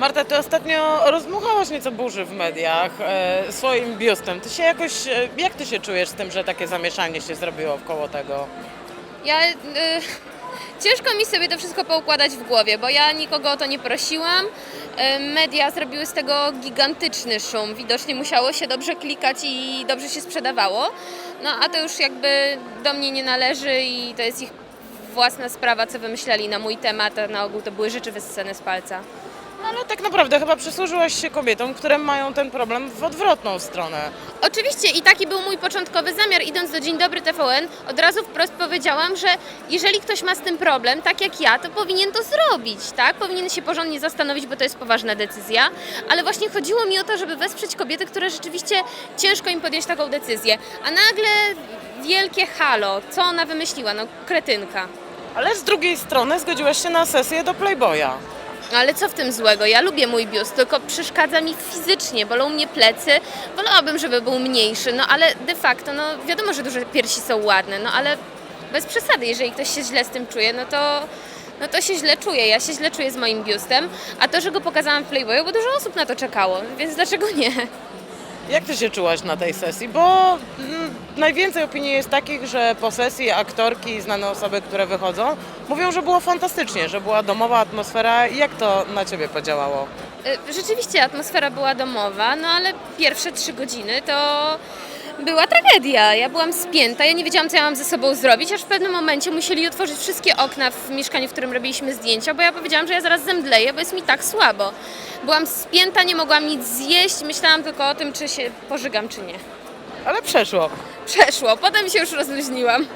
Marta, ty ostatnio rozdmuchałaś nieco burzy w mediach e, swoim biustem. Ty się jakoś, e, jak ty się czujesz z tym, że takie zamieszanie się zrobiło wkoło tego? Ja y, ciężko mi sobie to wszystko poukładać w głowie, bo ja nikogo o to nie prosiłam. Y, media zrobiły z tego gigantyczny szum. Widocznie musiało się dobrze klikać i dobrze się sprzedawało. No a to już jakby do mnie nie należy i to jest ich własna sprawa, co wymyśleli na mój temat, a na ogół to były rzeczy wyssane z palca. No ale tak naprawdę chyba przysłużyłaś się kobietom, które mają ten problem w odwrotną stronę. Oczywiście i taki był mój początkowy zamiar. Idąc do Dzień Dobry TVN, od razu wprost powiedziałam, że jeżeli ktoś ma z tym problem, tak jak ja, to powinien to zrobić, tak? Powinien się porządnie zastanowić, bo to jest poważna decyzja. Ale właśnie chodziło mi o to, żeby wesprzeć kobiety, które rzeczywiście ciężko im podjąć taką decyzję. A nagle wielkie halo, co ona wymyśliła? No kretynka. Ale z drugiej strony zgodziłaś się na sesję do Playboya. Ale co w tym złego? Ja lubię mój biust, tylko przeszkadza mi fizycznie, bolą mnie plecy. Wolałabym, żeby był mniejszy, no ale de facto, no wiadomo, że duże piersi są ładne, no ale bez przesady, jeżeli ktoś się źle z tym czuje, no to, no to się źle czuje. Ja się źle czuję z moim biustem, a to, że go pokazałam w Playboyu, bo dużo osób na to czekało, więc dlaczego nie? Jak ty się czułaś na tej sesji? Bo mm, najwięcej opinii jest takich, że po sesji aktorki i znane osoby, które wychodzą, mówią, że było fantastycznie, że była domowa atmosfera. Jak to na ciebie podziałało? Y, Rzeczywiście atmosfera była domowa, no ale pierwsze trzy godziny to była tragedia. Ja byłam spięta, ja nie wiedziałam, co ja mam ze sobą zrobić, aż w pewnym momencie musieli otworzyć wszystkie okna w mieszkaniu, w którym robiliśmy zdjęcia, bo ja powiedziałam, że ja zaraz zemdleję, bo jest mi tak słabo. Byłam spięta, nie mogłam nic zjeść, myślałam tylko o tym, czy się pożygam, czy nie. Ale przeszło. Przeszło, potem się już rozluźniłam.